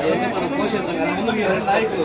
అవన్నీ మనం పోషిద్దాం ముందు మీరు నాయకులు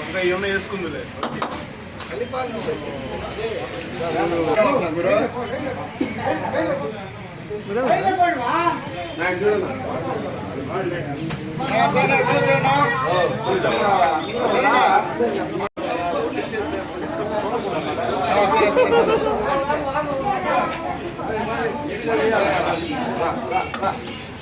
ఇంకా ఏమైనా వేసుకుందిలే వచ్చి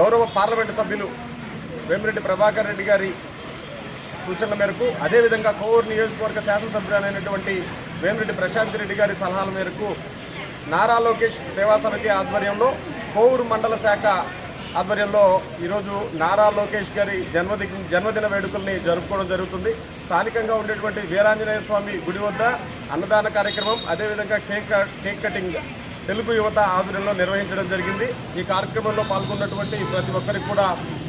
గౌరవ పార్లమెంటు సభ్యులు వేమిరెడ్డి ప్రభాకర్ రెడ్డి గారి సూచనల మేరకు అదేవిధంగా కోవూరు నియోజకవర్గ శాసనసభ్యులైనటువంటి వేమిరెడ్డి ప్రశాంత్ రెడ్డి గారి సలహాల మేరకు నారా లోకేష్ సేవా సమితి ఆధ్వర్యంలో కోవూరు మండల శాఖ ఆధ్వర్యంలో ఈరోజు నారా లోకేష్ గారి జన్మది జన్మదిన వేడుకల్ని జరుపుకోవడం జరుగుతుంది. స్థానికంగా ఉండేటువంటి వీరాంజనేయ స్వామి గుడి వద్ద అన్నదాన కార్యక్రమం అదేవిధంగా కేక్ కేక్ కటింగ్ తెలుగు యువత ఆధ్వర్యంలో నిర్వహించడం జరిగింది. ఈ కార్యక్రమంలో పాల్గొన్నటువంటి ప్రతి ఒక్కరికి కూడా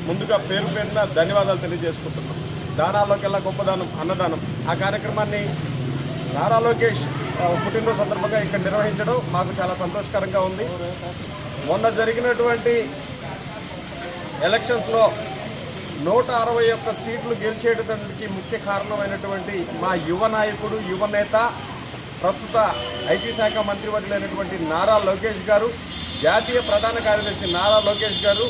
ముందుగా పేరు పేరున ధన్యవాదాలు తెలియజేసుకుంటున్నాం. దానాల్లోకెల్లా గొప్పదానం అన్నదానం. ఆ కార్యక్రమాన్ని నారా లోకేష్ పుట్టినరోజు సందర్భంగా ఇక్కడ నిర్వహించడం మాకు చాలా సంతోషకరంగా ఉంది. మొన్న జరిగినటువంటి ఎలక్షన్స్లో నూట అరవై ఒక్క సీట్లు గెలిచేయడానికి ముఖ్య కారణమైనటువంటి మా యువ నాయకుడు యువ నేత ప్రస్తుత ఐటీ శాఖ మంత్రివర్యులైనటువంటి నారా లోకేష్ గారు జాతీయ ప్రధాన కార్యదర్శి నారా లోకేష్ గారు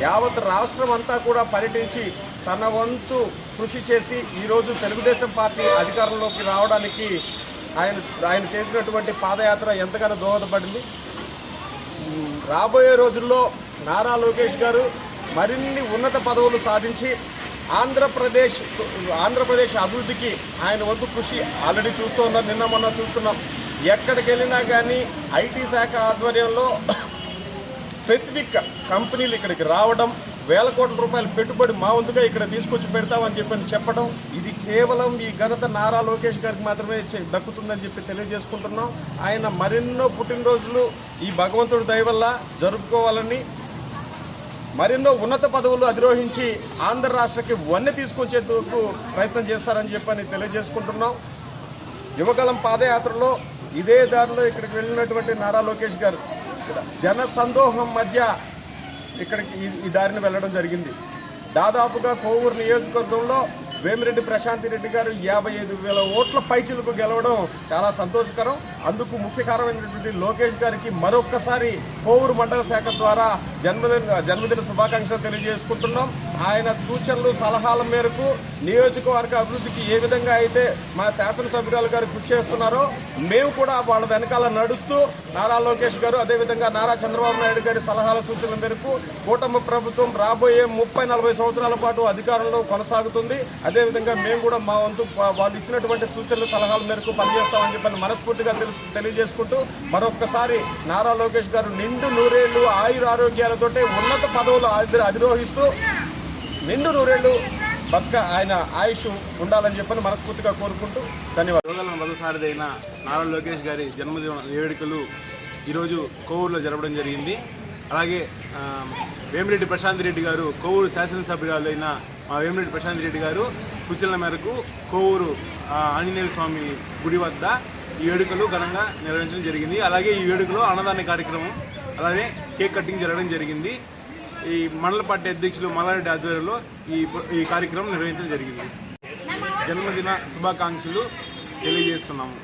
యావత్ రాష్ట్రం అంతా కూడా పర్యటించి తన వంతు కృషి చేసి ఈరోజు తెలుగుదేశం పార్టీ అధికారంలోకి రావడానికి ఆయన ఆయన చేసినటువంటి పాదయాత్ర ఎంతగానో దోహదపడింది. రాబోయే రోజుల్లో నారా లోకేష్ గారు మరిన్ని ఉన్నత పదవులు సాధించి ఆంధ్రప్రదేశ్ ఆంధ్రప్రదేశ్ అభివృద్ధికి ఆయన వంతు కృషి ఆల్రెడీ చూస్తూ ఉన్నాం నిన్న మొన్న చూస్తున్నాం. ఎక్కడికి వెళ్ళినా కానీ ఐటీ శాఖ ఆధ్వర్యంలో స్పెసిఫిక్ కంపెనీలు ఇక్కడికి రావడం వేల కోట్ల రూపాయలు పెట్టుబడి మా ముందుగా ఇక్కడ తీసుకొచ్చి పెడతామని చెప్పని చెప్పడం ఇది కేవలం ఈ ఘనత నారా లోకేష్ గారికి మాత్రమే దక్కుతుందని చెప్పి తెలియజేసుకుంటున్నాం. ఆయన మరెన్నో పుట్టినరోజులు ఈ భగవంతుడి దయ వల్ల జరుపుకోవాలని మరెన్నో ఉన్నత పదవులు అధిరోహించి ఆంధ్ర రాష్ట్రకి వన్నె తీసుకొచ్చేందుకు ప్రయత్నం చేస్తారని చెప్పని తెలియజేసుకుంటున్నాం. యువగలం పాదయాత్రలో ఇదే దారిలో ఇక్కడికి వెళ్ళినటువంటి నారా లోకేష్ గారు. జన సందోహం మధ్య ఇక్కడికి ఈ- ఈ దారిని వెళ్ళడం జరిగింది. దాదాపుగా కోవూరు నియోజకవర్గంలో వేమిరెడ్డి ప్రశాంతి రెడ్డి గారు యాభై ఐదు వేల ఓట్ల పైచిలకు గెలవడం చాలా సంతోషకరం. అందుకు ముఖ్య కారణమైనటువంటి లోకేష్ గారికి మరొక్కసారి కోవూరు మండల శాఖ ద్వారా జన్మదిన జన్మదిన శుభాకాంక్షలు తెలియజేసుకుంటున్నాం. ఆయన సూచనలు సలహాల మేరకు నియోజకవర్గ అభివృద్ధికి ఏ విధంగా అయితే మా శాసనసభ్యురాలు గారు కృషి చేస్తున్నారో మేము కూడా వాళ్ళ వెనకాల నడుస్తూ నారా లోకేష్ గారు అదేవిధంగా నారా చంద్రబాబు నాయుడు గారి సలహాల సూచనల మేరకు కూటమి ప్రభుత్వం రాబోయే ముప్పై నలభై సంవత్సరాల పాటు అధికారంలో కొనసాగుతుంది. అదే అదేవిధంగా మేము కూడా మా వంతు వాళ్ళు ఇచ్చినటువంటి సూచనలు సలహాల మేరకు పనిచేస్తామని చెప్పని మనస్ఫూర్తిగా తెలుసు తెలియజేసుకుంటూ మరొక్కసారి నారా లోకేష్ గారు నిండు నూరేళ్ళు ఆయుర ఆరోగ్యాలతోటే ఉన్నత పదవులు అధిరోహిస్తూ నిండు నూరేళ్ళు బతుక ఆయన ఆయుష్ ఉండాలని చెప్పని మనస్ఫూర్తిగా కోరుకుంటూ ధన్యవాదాలు. మొదటిసారిదైన నారా లోకేష్ గారి జన్మదిన వేడుకలు ఈరోజు కోవూరులో జరపడం జరిగింది. అలాగే వేమిరెడ్డి ప్రశాంత్ రెడ్డి గారు కోవూరు శాసనసభ్యురాలైన మా వేమిరెడ్డి ప్రశాంత్ రెడ్డి గారు సూచనల మేరకు కోవూరు ఆంజనేయ స్వామి గుడి వద్ద ఈ వేడుకలు ఘనంగా నిర్వహించడం జరిగింది. అలాగే ఈ వేడుకలో అన్నదాన కార్యక్రమం అలాగే కేక్ కటింగ్ జరగడం జరిగింది. ఈ మండల పార్టీ అధ్యక్షులు మల్లారెడ్డి ఆధ్వర్యంలో ఈ ఈ కార్యక్రమం నిర్వహించడం జరిగింది. జన్మదిన శుభాకాంక్షలు తెలియజేస్తున్నాము.